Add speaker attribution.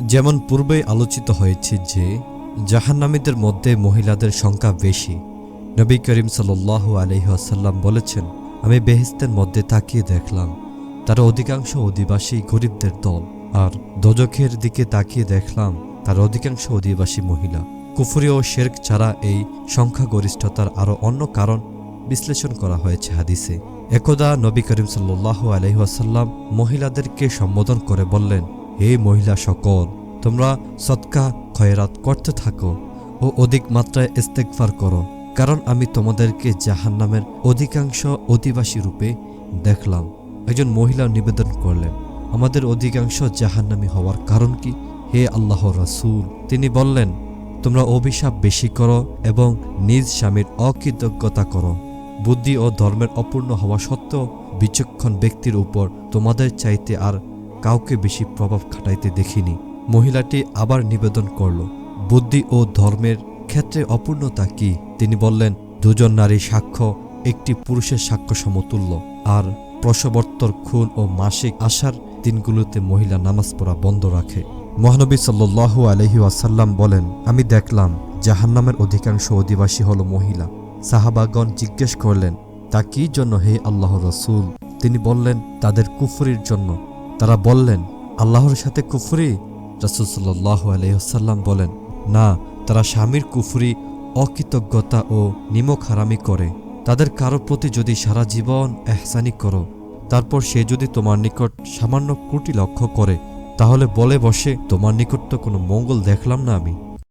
Speaker 1: যেমন পূর্বে আলোচিত হয়েছে যে, জাহান্নামীদের মধ্যে মহিলাদের সংখ্যা বেশি। নবী করিম সাল্লাহ আলহিহাসাল্লাম বলেছেন, আমি বেহেস্তের মধ্যে তাকিয়ে দেখলাম। তার অধিকাংশ অধিবাসী গরিবদের দল, আর দোজখের দিকে তাকিয়ে দেখলাম তার অধিকাংশ অধিবাসী মহিলা। কুফরি ও শেরক ছাড়া এই সংখ্যাগরিষ্ঠতার আরও অন্য কারণ বিশ্লেষণ করা হয়েছে হাদিসে। একদা নবী করিম সাল্লাহ আলহিহাসাল্লাম মহিলাদেরকে সম্বোধন করে বললেন হে মহিলা সকল, তোমরা সৎকা খয়রাত করতে থাকো ও অধিক মাত্রায় ইস্তেকফার করো, কারণ আমি তোমাদেরকে জাহান্নামের অধিকাংশ অধিবাসী রূপে দেখলাম। একজন মহিলা নিবেদন করলেন, আমাদের অধিকাংশ জাহান্নামী হওয়ার কারণ কি? হে আল্লাহ রাসূল, তিনি বললেন, তোমরা অভিশাপ বেশি করো এবং নিজ স্বামীর অকৃতজ্ঞতা করো। বুদ্ধি ও ধর্মের অপূর্ণ হওয়া সত্ত্বেও বিচক্ষণ ব্যক্তির উপর তোমাদের চাইতে আর কাউকে বেশি প্রভাব খাটাইতে দেখিনি। মহিলাটি আবার নিবেদন করল, বুদ্ধি ও ধর্মের ক্ষেত্রে অপূর্ণতা কি? তিনি বললেন, দুজন নারী সাক্ষ্য, একটি পুরুষের সাক্ষ্য সমতুল্য। আর প্রসবর্তর খুন ও মাসিক আসার দিনগুলোতে মহিলা নামাজ পড়া বন্ধ রাখে। মহানবী সাল্লু আলহি ওয়াসাল্লাম বলেন, আমি দেখলাম, জাহান্নামের অধিকাংশ অধিবাসী হল মহিলা। সাহাবাগণ জিজ্ঞেস করলেন, তা কি জন্য হে আল্লাহ রসুল? তিনি বললেন, তাদের কুফরির জন্য। তারা বললেন, আল্লাহর সাথে কুফুরি? রাসুল সাল্লাহ আলহিহাসাল্লাম বলেন, না, তারা স্বামীর কুফুরি, অকৃতজ্ঞতা ও নিমক হারামি করে। তাদের কারও প্রতি যদি সারা জীবন এহসানি করো, তারপর সে যদি তোমার নিকট সামান্য ত্রুটি লক্ষ্য করে, তাহলে বলে বসে, তোমার নিকট তো কোনো মঙ্গল দেখলাম না আমি।